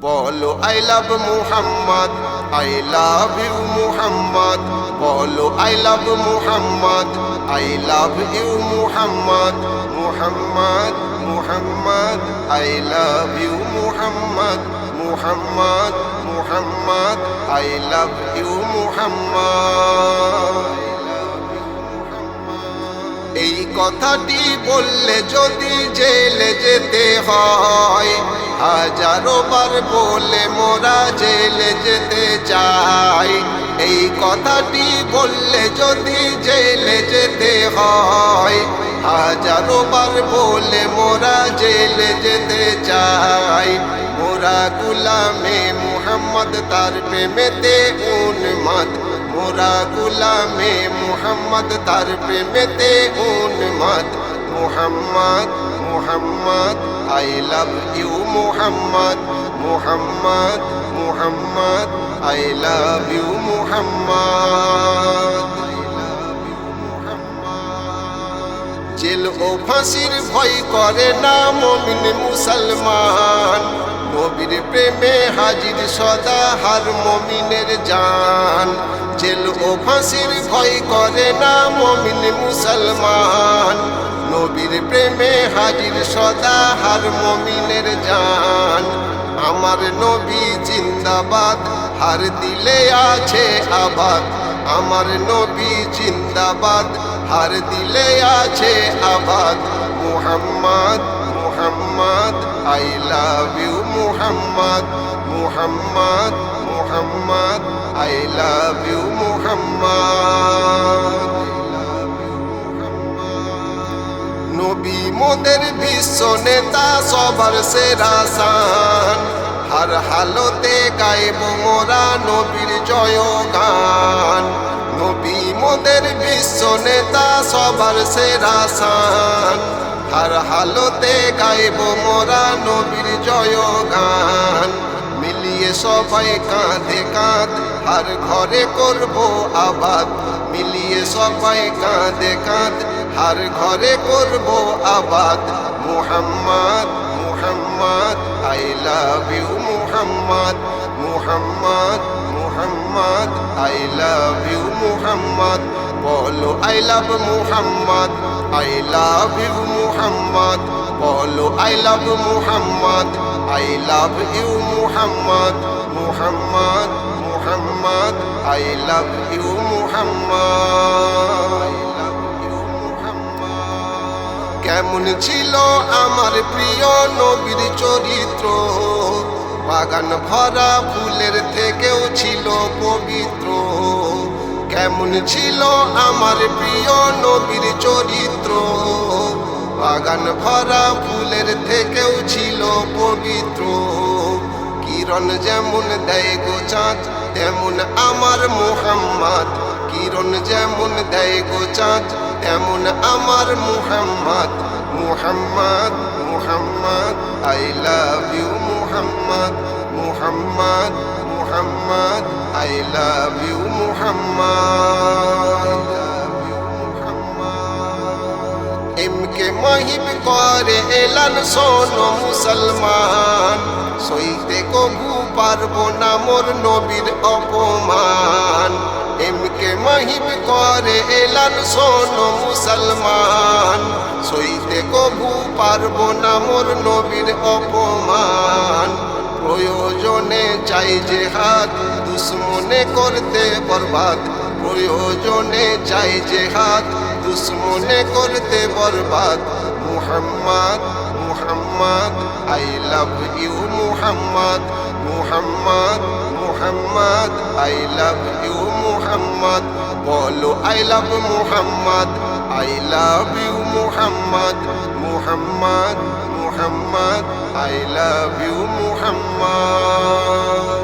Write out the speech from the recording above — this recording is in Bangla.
বলো, I love Muhammad. I love you Muhammad. বলো, I love Muhammad. I love you Muhammad. Muhammad Muhammad. I love you Muhammad. Muhammad Muhammad. I love you Muhammad. এই কথাটি বললে যদি জেলে যেতে হয় হাজারো বার বলে মোরা জেলে যেতে চাই। এই কথাটি বললে যদি জেলে যেতে হয়, হাজারো বার বলে মোরা জেলে যেতে চাই। মোরা গুলামে মুহাম্মদ তার প্রেমেতে উন্মাদ। মোরা গুলামে মুহাম্মদ তার প্রেমেতে উন্মাদ। Muhammad Muhammad I love you Muhammad Muhammad Muhammad I love you Muhammad jail ও ফাঁসির ভয় করে না মমিন মুসলমান। নবীর প্রেমে হাজির সদা হার মমিনের জান। জেল ও ফাঁসির ভয় করে না মমিন মুসলমান। নবীর প্রেমে হাজির সদা হার মমিনের জান। আমার নবী জিন্দাবাদ, হার দিলে আছে আবাদ। আমার নবী জিন্দাবাদ, হার দিলে আছে আবাদ। Muhammad Muhammad, I love you Muhammad. Muhammad Muhammad, I love you Muhammad. নবী মোদের বিশ্ব নেতা সবার সেরা সান হার হালতে গাইব মোরা নবীর জয় গান নবী মোদের বিশ্ব নেতা সবার সেরা সান হার হালতে গাইব মোরা নবীর জয় গান মিলিয়ে সবাই কাঁধে কাঁধ আর ঘরে করব আবাদ। মিলিয়ে সবাই কাঁধে কাঁধ আর ঘরে করব আবাদ। Muhammad Muhammad, I love you Muhammad. Muhammad Muhammad, I love you Muhammad. বলো I love Muhammad, I love you Muhammad. বলো I love Muhammad, I love you Muhammad. Muhammad Muhammad, I love you Muhammad. কেমন ছিল আমার প্রিয় নবীর চরিত্র। বাগান ভরা ফুলের থেকেও ছিল পবিত্র। কেমন ছিল আমার প্রিয় নবীর চরিত্র। বাগান ভরা ফুলের থেকেও ছিল পবিত্র। কিরণ যেমন দেয় গো চাঁদ, তেমন আমার মোহাম্মদ। যেমন দেয় গো চাঁদ তেমন আমার Muhammad Muhammad Muhammad, I love you Muhammad Muhammad Muhammad, I love you Muhammad এমকে মহিব করে এলান শোনো মুসলমান সইতে কবু পারব না মোর নবীর অপমান। এমকে মহিব করে, এলান শোনো মুসলমান। সইতে কবু পারব না মোর নবীর অপমান। প্রয়োজনে চাই যে হাত, দুশ্মনে করতে বরবাদ। প্রয়োজনে চাই যে হাত, দুশ্মনে করতে বরবাদ। Muhammad Muhammad, I love you Muhammad. Muhammad Muhammad I love you Muhammad বলো I love Muhammad I love you Muhammad Muhammad Muhammad I love you Muhammad